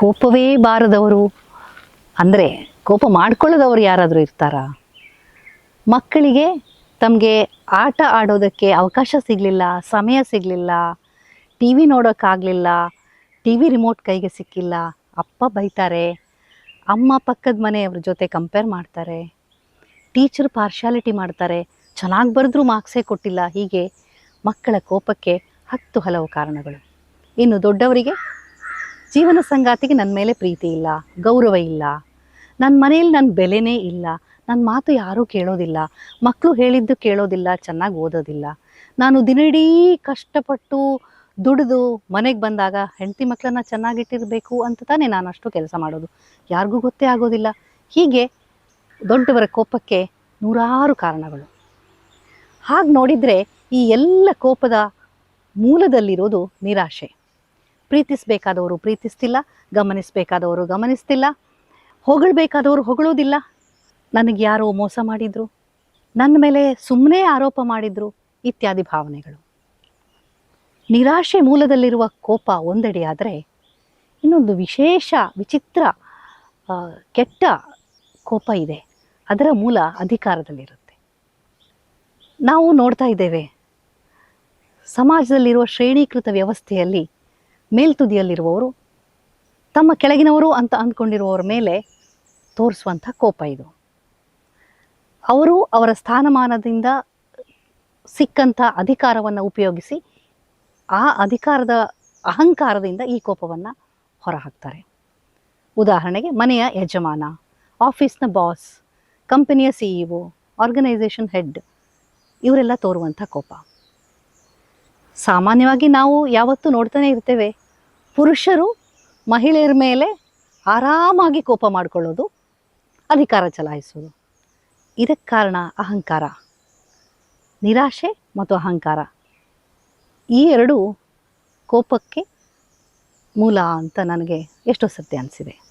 ಕೋಪವೇ ಬಾರದವರು. ಅಂದರೆ ಕೋಪ ಮಾಡ್ಕೊಳ್ಳೋದವರು ಯಾರಾದರೂ ಇರ್ತಾರಾ? ಮಕ್ಕಳಿಗೆ ತಮಗೆ ಆಟ ಆಡೋದಕ್ಕೆ ಅವಕಾಶ ಸಿಗಲಿಲ್ಲ, ಸಮಯ ಸಿಗಲಿಲ್ಲ, ಟಿ ವಿ ನೋಡೋಕ್ಕಾಗಲಿಲ್ಲ, ಟಿ ವಿ ರಿಮೋಟ್ ಕೈಗೆ ಸಿಕ್ಕಿಲ್ಲ, ಅಪ್ಪ ಬೈತಾರೆ, ಅಮ್ಮ ಪಕ್ಕದ ಮನೆಯವ್ರ ಜೊತೆ ಕಂಪೇರ್ ಮಾಡ್ತಾರೆ ಟೀಚರ್ ಪಾರ್ಶಾಲಿಟಿ ಮಾಡ್ತಾರೆ, ಚೆನ್ನಾಗಿ ಬರೆದ್ರೂ ಮಾರ್ಕ್ಸೇ ಕೊಟ್ಟಿಲ್ಲ, ಹೀಗೆ ಮಕ್ಕಳ ಕೋಪಕ್ಕೆ ಹತ್ತು ಹಲವು ಕಾರಣಗಳು. ಇನ್ನು ದೊಡ್ಡವರಿಗೆ ಜೀವನ ಸಂಗಾತಿಗೆ ನನ್ನ ಮೇಲೆ ಪ್ರೀತಿ ಇಲ್ಲ, ಗೌರವ ಇಲ್ಲ. ನನ್ನ ಮನೆಯಲ್ಲಿ ನನ್ನ ಬೆಲೆನೇ ಇಲ್ಲ. ನನ್ನ ಮಾತು ಯಾರೂ ಕೇಳೋದಿಲ್ಲ. ಮಕ್ಕಳು ಹೇಳಿದ್ದು ಕೇಳೋದಿಲ್ಲ, ಚೆನ್ನಾಗಿ ಓದೋದಿಲ್ಲ. ನಾನು ದಿನಡೀ ಕಷ್ಟಪಟ್ಟು ದುಡಿದು ಮನೆಗೆ ಬಂದಾಗ ಹೆಂಡತಿ ಮಕ್ಕಳನ್ನ ಚೆನ್ನಾಗಿಟ್ಟಿರಬೇಕು ಅಂತ ತಾನೇ ನಾನು ಅಷ್ಟು ಕೆಲಸ ಮಾಡೋದು. ಯಾರಿಗೂ ಗೊತ್ತೇ ಆಗೋದಿಲ್ಲ. ಹೀಗೆ ದೊಡ್ಡವರ ಕೋಪಕ್ಕೆ ನೂರಾರು ಕಾರಣಗಳು. ಹಾಗೆ ನೋಡಿದರೆ ಈ ಎಲ್ಲ ಕೋಪದ ಮೂಲದಲ್ಲಿರೋದು ನಿರಾಶೆ. ಪ್ರೀತಿಸಬೇಕಾದವರು ಪ್ರೀತಿಸ್ತಿಲ್ಲ, ಗಮನಿಸಬೇಕಾದವರು ಗಮನಿಸ್ತಿಲ್ಲ. ಹೊಗಳಬೇಕಾದವರು ಹೊಗಳೋದಿಲ್ಲ ನನಗೆ ಯಾರೋ ಮೋಸ ಮಾಡಿದ್ರು, ನನ್ನ ಮೇಲೆ ಸುಮ್ಮನೆ ಆರೋಪ ಮಾಡಿದ್ರು ಇತ್ಯಾದಿ ಭಾವನೆಗಳು. ನಿರಾಶೆ ಮೂಲದಲ್ಲಿರುವ ಕೋಪ ಒಂದೆಡೆಯಾದರೆ ಇನ್ನೊಂದು ವಿಶೇಷ, ವಿಚಿತ್ರ ಕೆಟ್ಟ ಕೋಪ ಇದೆ. ಅದರ ಮೂಲ ಅಧಿಕಾರದಲ್ಲಿರುತ್ತೆ. ನಾವು ನೋಡ್ತಾ ಇದ್ದೇವೆ, ಸಮಾಜದಲ್ಲಿರುವ ಶ್ರೇಣೀಕೃತ ವ್ಯವಸ್ಥೆಯಲ್ಲಿ ಮೇಲ್ತುದಿಯಲ್ಲಿರುವವರು, ತಮ್ಮ ಕೆಳಗಿನವರು ಅಂತ ಅಂದ್ಕೊಂಡಿರುವವರ ಮೇಲೆ ತೋರಿಸುವಂಥ ಕೋಪ ಇದು. ಅವರು ಅವರ ಸ್ಥಾನಮಾನದಿಂದ ಸಿಕ್ಕಂಥ ಅಧಿಕಾರವನ್ನು ಉಪಯೋಗಿಸಿ ಆ ಅಧಿಕಾರದ ಅಹಂಕಾರದಿಂದ ಈ ಕೋಪವನ್ನು ಹೊರಹಾಕ್ತಾರೆ. ಉದಾಹರಣೆಗೆ ಮನೆಯ ಯಜಮಾನ, ಆಫೀಸ್ನ ಬಾಸ್, ಕಂಪನಿಯ ಸಿ ಆರ್ಗನೈಸೇಷನ್ ಹೆಡ್, ಇವರೆಲ್ಲ ತೋರುವಂಥ ಕೋಪ. ಸಾಮಾನ್ಯವಾಗಿ ನಾವು ಯಾವತ್ತೂ ನೋಡ್ತಾನೆ ಇರ್ತೇವೆ. ಪುರುಷರು ಮಹಿಳೆಯರ ಮೇಲೆ ಆರಾಮಾಗಿ ಕೋಪ ಮಾಡಿಕೊಳ್ಳೋದು, ಅಧಿಕಾರ ಚಲಾಯಿಸೋದು. ಇದಕ್ಕೆ ಕಾರಣ ಅಹಂಕಾರ. ನಿರಾಶೆ ಮತ್ತು ಅಹಂಕಾರ. ಈ ಎರಡು ಕೋಪಕ್ಕೆ ಮೂಲ ಅಂತ ನನಗೆ ಎಷ್ಟೋ ಸತ್ಯ ಅನಿಸಿದೆ.